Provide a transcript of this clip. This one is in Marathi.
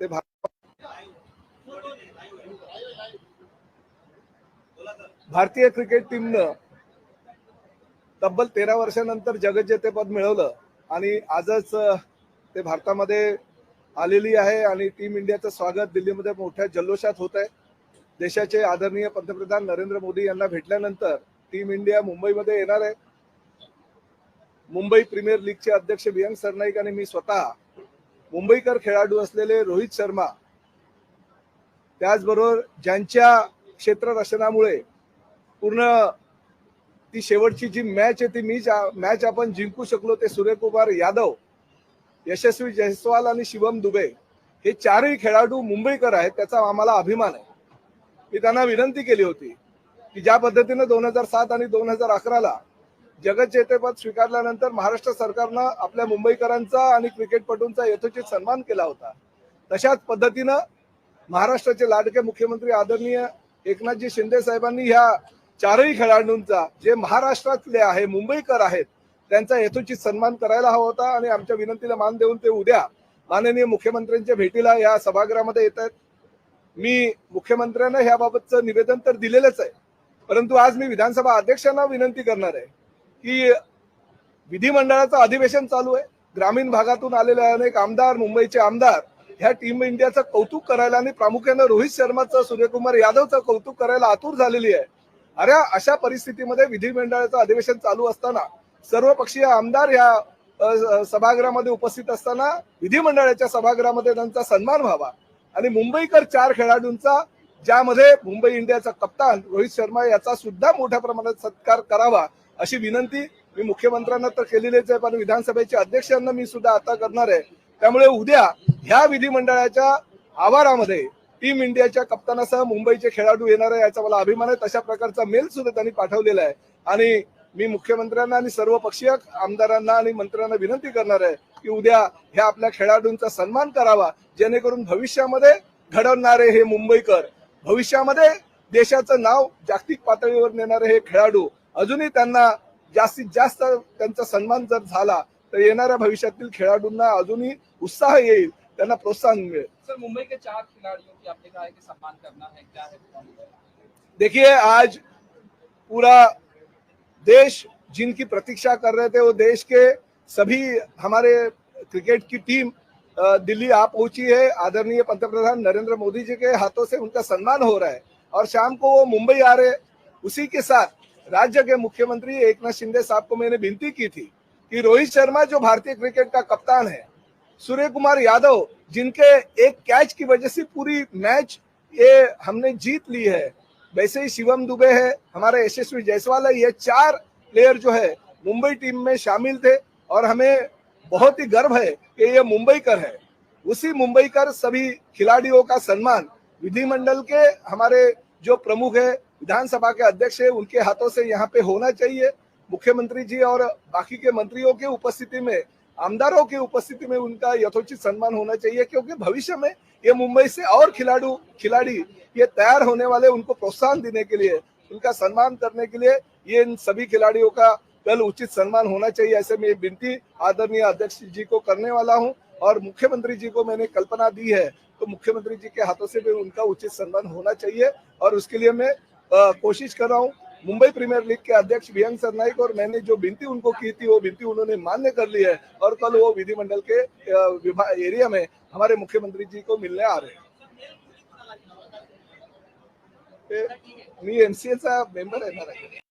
ते भारतीय क्रिकेट टीमनं तब्बल तेरा वर्षानंतर जगज्जेतेपद मिळवलं आणि आजच ते भारतामध्ये आलेली आहे आणि टीम इंडियाचं स्वागत दिल्लीमध्ये मोठ्या जल्लोषात होत आहे. देशाचे आदरणीय पंतप्रधान नरेंद्र मोदी यांना भेटल्यानंतर टीम इंडिया मुंबईमध्ये येणार आहे. मुंबई प्रीमियर लीगचे अध्यक्ष बियंग सरनाईक आणि मी स्वतः मुंबईकर खेळाडू असलेले रोहित शर्मा त्याचबरोबर ज्यांच्या क्षेत्ररक्षणामुळे पूर्ण ती शेवटची जी मॅच आहे ती मी मॅच आपण जिंकू शकलो ते सूर्यकुमार यादव यशस्वी जयस्वाल आणि शिवम दुबे हे चारही खेळाडू मुंबईकर आहेत त्याचा आम्हाला अभिमान आहे. मी त्यांना विनंती केली होती की ज्या पद्धतीनं दोन हजार सात आणि दोन हजार अकराला जगज्जेतेपद स्वीकारल्यानंतर महाराष्ट्र सरकारनं आपल्या मुंबईकरांचा आणि क्रिकेटपटूंचा यथोचित सन्मान केला होता. तशाच पद्धतीनं महाराष्ट्राचे लाडके मुख्यमंत्री आदरणीय एकनाथजी शिंदे साहेबांनी ह्या चारही खेळाडूंचा जे महाराष्ट्रातले आहे मुंबईकर आहेत त्यांचा यथोचित सन्मान करायला हवा होता आणि आमच्या विनंतीला मान देऊन ते उद्या माननीय मुख्यमंत्र्यांच्या भेटीला या सभागृहामध्ये येत आहेत. मी मुख्यमंत्र्यांना ह्याबाबतचं निवेदन तर दिलेलंच आहे परंतु आज मी विधानसभा अध्यक्षांना विनंती करणार आहे. की विधिमंडळाचं अधिवेशन चालू आहे. ग्रामीण भागातून आलेले अनेक आमदार मुंबईचे आमदार ह्या टीम इंडियाचं कौतुक करायला आणि प्रामुख्यानं रोहित शर्माचं सूर्यकुमार यादवचं कौतुक करायला आतुर झालेली आहे. अरे अशा परिस्थितीमध्ये विधिमंडळाचं अधिवेशन चालू असताना सर्व पक्षीय आमदार या सभागृहामध्ये उपस्थित असताना विधिमंडळाच्या सभागृहामध्ये त्यांचा सन्मान व्हावा. आणि मुंबईकर चार खेळाडूंचा ज्यामध्ये मुंबई इंडियाचा कप्तान रोहित शर्मा याचा सुद्धा मोठ्या प्रमाणात सत्कार करावा अशी विनंती मी मुख्यमंत्र्यांना तर केलेलीच आहे पण विधानसभेचे अध्यक्षांना मी सुद्धा आता करणार आहे. त्यामुळे उद्या ह्या विधिमंडळाच्या आवारामध्ये टीम इंडियाच्या कप्तानासह मुंबईचे खेळाडू येणार आहे याचा मला अभिमान आहे. तशा प्रकारचा मेल सुद्धा त्यांनी पाठवलेला आहे. आणि मी मुख्यमंत्र्यांना आणि सर्व पक्षीय आमदारांना आणि मंत्र्यांना विनंती करणार आहे की उद्या ह्या आपल्या खेळाडूंचा सन्मान करावा जेणेकरून भविष्यामध्ये घडवणारे हे मुंबईकर भविष्यामध्ये देशाचं नाव जागतिक पातळीवर नेणारे हे खेळाडू अजूनही त्यांना जास्तीत जास्त त्यांचा सन्मान जर झाला तर येणाऱ्या भविष्यातील खेळाडूंना अजूनही उत्साह येईल त्यांना प्रोत्साहन मिळेल. सर मुंबई के चार खिलाड़ियों की आपने कहा है कि सम्मान करना है क्या है देखिए आज पूरा देश जिनकी प्रतीक्षा कर रहे थे वो देश के सभी हमारे क्रिकेट की टीम दिल्ली आ पहुँची है। आदरणीय पंतप्रधान नरेंद्र मोदी जी के हाथों से उनका सम्मान हो रहा है। और शाम को वो मुंबई आ रहे उसी के साथ राज्य के मुख्यमंत्री एकनाथ शिंदे साहब को मैंने विनती की थी कि रोहित शर्मा जो भारतीय क्रिकेट का कप्तान है, सूर्य कुमार यादव, जिनके एक कैच की वजह से पूरी मैच ये हमने जीत ली है। वैसे ही शिवम दुबे है, हमारे यशस्वी जायसवाल है, ये चार प्लेयर जो है, मुंबई टीम में शामिल थे और हमें बहुत ही गर्व है कि ये मुंबई कर है। उसी मुंबई कर सभी खिलाड़ियों का सम्मान विधिमंडल के हमारे जो प्रमुख है विधानसभा के अध्यक्ष है, उनके हाथों से यहाँ पे होना चाहिए। मुख्यमंत्री जी और बाकी के मंत्रियों के उपस्थिति में, आमदारों की उपस्थिति में उनका यथोचित सम्मान होना चाहिए, क्योंकि भविष्य में ये मुंबई से और खिलाड़ू, खिलाड़ी ये तैयार होने वाले, उनको प्रोत्साहन देने के लिए, उनका सम्मान करने के लिए ये इन सभी खिलाड़ियों का कल उचित सम्मान होना चाहिए, ऐसे मैं विनती आदरणीय अध्यक्ष जी को करने वाला हूँ। और मुख्यमंत्री जी को मैंने कल्पना दी है तो मुख्यमंत्री जी के हाथों से भी उनका उचित सम्मान होना चाहिए, और उसके लिए मैं कोशिश कर रहा हूँ। मुंबई प्रीमियर लीग के अध्यक्ष वियंग सरनाइक और मैंने जो बिनती उनको की थी, वो बिनती उन्होंने मान्य कर ली है और कल वो विधिमंडल के एरिया में हमारे मुख्यमंत्री जी को मिलने आ रहे हैं। मी मेंबर ना?